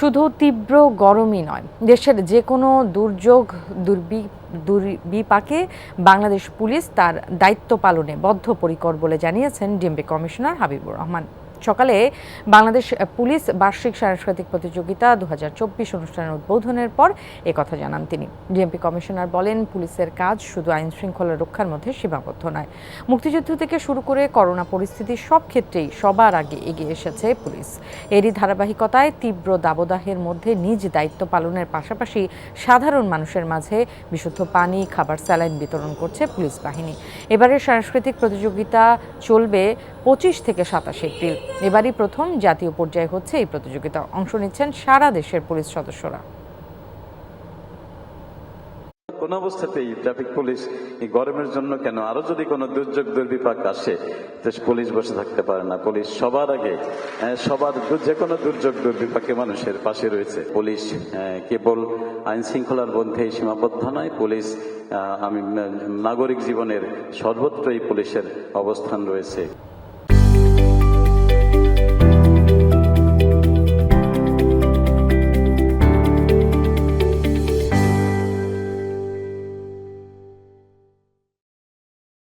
শুধু তীব্র গরমই নয়, দেশের যে কোনো দুর্যোগ, দুর্বি, দুর্বিপাকে বাংলাদেশ পুলিশ তার দায়িত্ব পালনে বদ্ধপরিকর বলে জানিয়েছেন ডিএমপি কমিশনার হাবিবুর রহমান। সকালে বাংলাদেশ পুলিশ বার্ষিক সাংস্কৃতিক প্রতিযোগিতা দু হাজার চব্বিশ অনুষ্ঠানের উদ্বোধনের পর কথা জানান তিনি। ডিএমপি কমিশনার বলেন, পুলিশের কাজ শুধু আইন শৃঙ্খলা রক্ষার মধ্যে সীমাবদ্ধ নয়। মুক্তিযুদ্ধ থেকে শুরু করে করোনা পরিস্থিতি সব ক্ষেত্রেই সবার আগে এগিয়ে এসেছে পুলিশ। এরই ধারাবাহিকতায় তীব্র দাবদাহের মধ্যে নিজ দায়িত্ব পালনের পাশাপাশি সাধারণ মানুষের মাঝে বিশুদ্ধ পানি, খাবার, স্যালাইন বিতরণ করছে পুলিশ বাহিনী। এবারের সাংস্কৃতিক প্রতিযোগিতা চলবে পঁচিশ থেকে সাতাশ এপ্রিল। এবারই প্রথম জাতীয় পর্যায়ে হচ্ছে এই প্রতিযোগিতা। অংশ নিচ্ছেন সারা দেশের পুলিশ সদস্যরা। কোন অবস্থাতেই ট্রাফিক পুলিশ গরমের জন্য কেন? আরও যদি কোনো দুর্যোগ, দুর্বিপাক আসে পুলিশ বসে থাকতে পারে না। পুলিশ সবার আগে সবার যে কোনো দুর্যোগ, দুর্বিপাকে মানুষের পাশে রয়েছে। পুলিশ কেবল আইন শৃঙ্খলার মধ্যেই সীমাবদ্ধ নয়। পুলিশ আমি নাগরিক জীবনের সর্বত্রই পুলিশের অবস্থান রয়েছে।